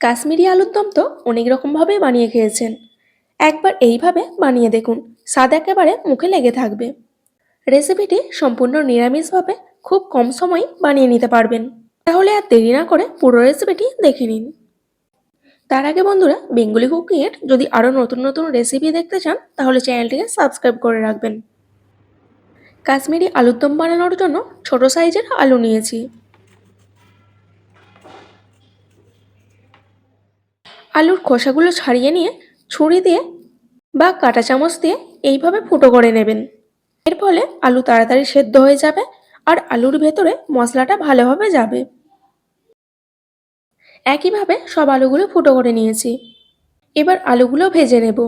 কাশ্মীরি আলুর দম তো অনেক রকমভাবে বানিয়ে খেয়েছেন। একবার এইভাবে বানিয়ে দেখুন, স্বাদ একেবারে মুখে লেগে থাকবে। রেসিপিটি সম্পূর্ণ নিরামিষভাবে খুব কম সময় বানিয়ে নিতে পারবেন। তাহলে আর দেরি না করে পুরো রেসিপিটি দেখে নিন। তার আগে বন্ধুরা, বেঙ্গলি কুকিংয়ের যদি আরও নতুন নতুন রেসিপি দেখতে চান, তাহলে চ্যানেলটিকে সাবস্ক্রাইব করে রাখবেন। কাশ্মীরি আলুর দম বানানোর জন্য ছোট সাইজের আলু নিয়েছি। আলুর খোসাগুলো ছাড়িয়ে নিয়ে ছুরি দিয়ে বা কাঁটা চামচ দিয়ে এইভাবে ফুটো করে নেবেন। এর ফলে আলু তাড়াতাড়ি সেদ্ধ হয়ে যাবে আর আলুর ভেতরে মশলাটা ভালোভাবে যাবে। একইভাবে সব আলুগুলো ফুটো করে নিয়েছি। এবার আলুগুলো ভেজে নেব।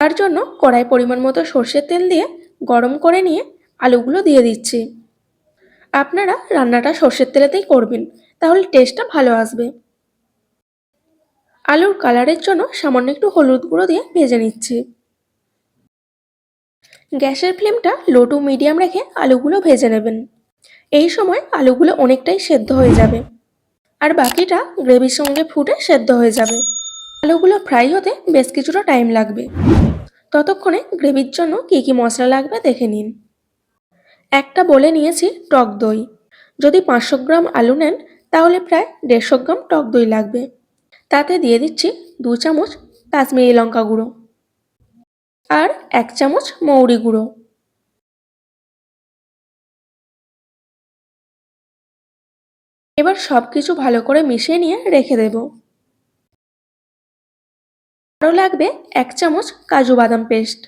তার জন্য কড়াই পরিমাণ মতো সর্ষের তেল দিয়ে গরম করে নিয়ে আলুগুলো দিয়ে দিচ্ছি। আপনারা রান্নাটা সর্ষের তেলেতেই করবেন, তাহলে টেস্টটা ভালো আসবে। আলুর কালারের জন্য সামান্য একটু হলুদ গুঁড়ো দিয়ে ভেজে নিচ্ছি। গ্যাসের ফ্লেমটা লো টু মিডিয়াম রেখে আলুগুলো ভেজে নেবেন। এই সময় আলুগুলো অনেকটাই সেদ্ধ হয়ে যাবে। আর বাকিটা গ্রেভির সঙ্গে ফুটে সেদ্ধ হয়ে যাবে। আলুগুলো ফ্রাই হতে বেশ কিছুটা টাইম লাগবে। ততক্ষণে গ্রেভির জন্য কী কী মশলা লাগবে দেখে নিন। একটা বলে নিয়েছি টক দই। যদি পাঁচশো গ্রাম আলু নেন, তাহলে প্রায় দেড়শো গ্রাম টক দই লাগবে। তাতে দিয়ে দিচ্ছি দু চামচ কাশ্মীরি লঙ্কা গুঁড়ো আর এক চামচ মৌরি গুঁড়ো। এবার সব কিছু ভালো করে মিশিয়ে নিয়ে রেখে দেব। আরও লাগবে এক চামচ কাজু বাদাম পেস্ট।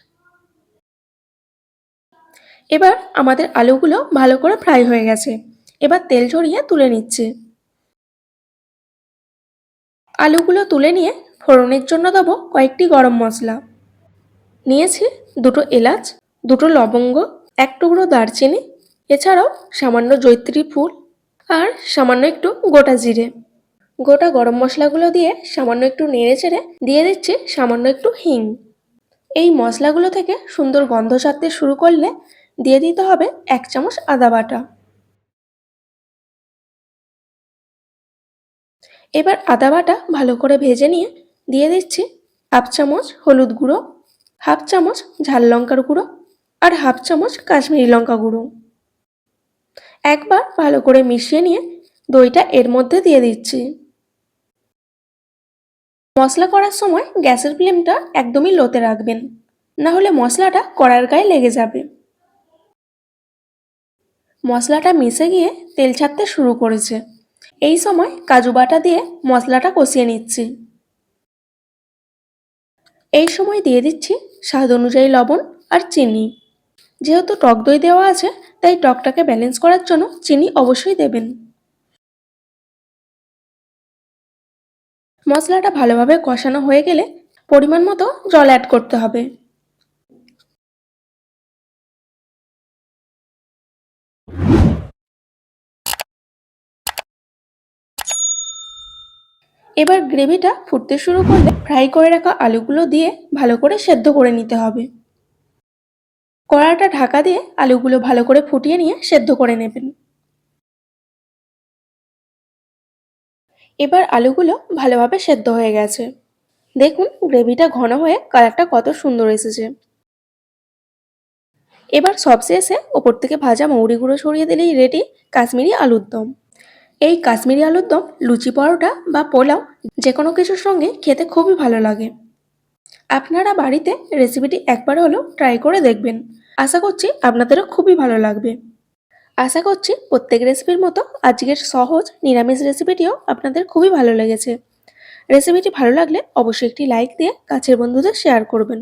এবার আমাদের আলুগুলো ভালো করে ফ্রাই হয়ে গেছে। এবার তেল ঝরিয়ে তুলে নিচ্ছে। আলুগুলো তুলে নিয়ে ফোড়নের জন্য দেবো কয়েকটি গরম মশলা। নিয়েছি দুটো এলাচ, দুটো লবঙ্গ, এক টুকরো দারচিনি, এছাড়াও সামান্য জৈত্রী ফুল আর সামান্য একটু গোটা জিরে। গোটা গরম মশলাগুলো দিয়ে সামান্য একটু নেড়ে চেড়ে দিয়ে দিচ্ছি সামান্য একটু হিং। এই মশলাগুলো থেকে সুন্দর গন্ধ ছাড়তে শুরু করলে দিয়ে দিতে হবে এক চামচ আদা বাটা। এবার আদা বাটা ভালো করে ভেজে নিয়ে দিয়ে দিচ্ছি হাফ চামচ হলুদ গুঁড়ো, হাফ চামচ ঝাল লঙ্কার গুঁড়ো আর হাফ চামচ কাশ্মীরি লঙ্কা গুঁড়ো। একবার ভালো করে মিশিয়ে নিয়ে দইটা এর মধ্যে দিয়ে দিচ্ছি। মশলা করার সময় গ্যাসের ফ্লেমটা একদমই লোতে রাখবেন, না হলে মশলাটা কড়ার গায়ে লেগে যাবে। মশলাটা মিশে গিয়ে তেল ছাড়তে শুরু করেছে। এই সময় কাজু বাটা দিয়ে মশলাটা কষিয়ে নিচ্ছি। এই সময় দিয়ে দিচ্ছি স্বাদ অনুযায়ী লবণ আর চিনি। যেহেতু টক দই দেওয়া আছে, তাই টকটাকে ব্যালেন্স করার জন্য চিনি অবশ্যই দেবেন। মশলাটা ভালোভাবে কষানো হয়ে গেলে পরিমাণ মতো জল অ্যাড করতে হবে। এবার গ্রেভিটা ফুটতে শুরু করলে ফ্রাই করে রাখা আলুগুলো দিয়ে ভালো করে সেদ্ধ করে নিতে হবে। কড়াটা ঢাকা দিয়ে আলুগুলো ভালো করে ফুটিয়ে নিয়ে সেদ্ধ করে নেবেন। এবার আলুগুলো ভালোভাবে সেদ্ধ হয়ে গেছে। দেখুন গ্রেভিটা ঘন হয়ে কালারটা কত সুন্দর এসেছে। এবার সবশেষে ওপর থেকে ভাজা মৌরি গুঁড়ো সরিয়ে দিলেই রেডি কাশ্মীরি আলুর দম। এই কাশ্মীরি আলুর দম, লুচি পরোটা বা পোলাও যে কোনো কিছুর সঙ্গে খেতে খুবই ভালো লাগে। আপনারা বাড়িতে রেসিপিটি একবার হলেও ট্রাই করে দেখবেন। আশা করছি আপনাদেরও খুবই ভালো লাগবে। আশা করছি প্রত্যেক রেসিপির মতো আজকের সহজ, নিরামিষ রেসিপিটিও আপনাদের খুবই ভালো লেগেছে। রেসিপিটি ভালো লাগলে অবশ্যই একটি লাইক দিয়ে কাছের বন্ধুদের শেয়ার করবেন।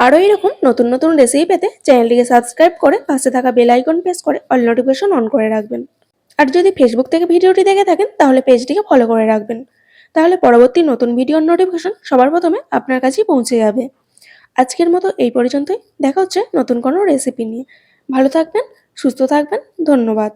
আরও এরকম নতুন নতুন রেসিপি পেতে চ্যানেলটিকে সাবস্ক্রাইব করে পাশে থাকা বেল আইকন প্রেস করে অল নোটিফিকেশন অন করে রাখবেন। আর যদি ফেসবুক থেকে ভিডিওটি দেখে থাকেন, তাহলে পেজটিকে ফলো করে রাখবেন। তাহলে পরবর্তী নতুন ভিডিওর নোটিফিকেশন সবার প্রথমে আপনার কাছেই পৌঁছে যাবে। আজকের মতো এই পর্যন্তই। দেখা হচ্ছে নতুন কোনো রেসিপি নিয়ে। ভালো থাকবেন, সুস্থ থাকবেন, ধন্যবাদ।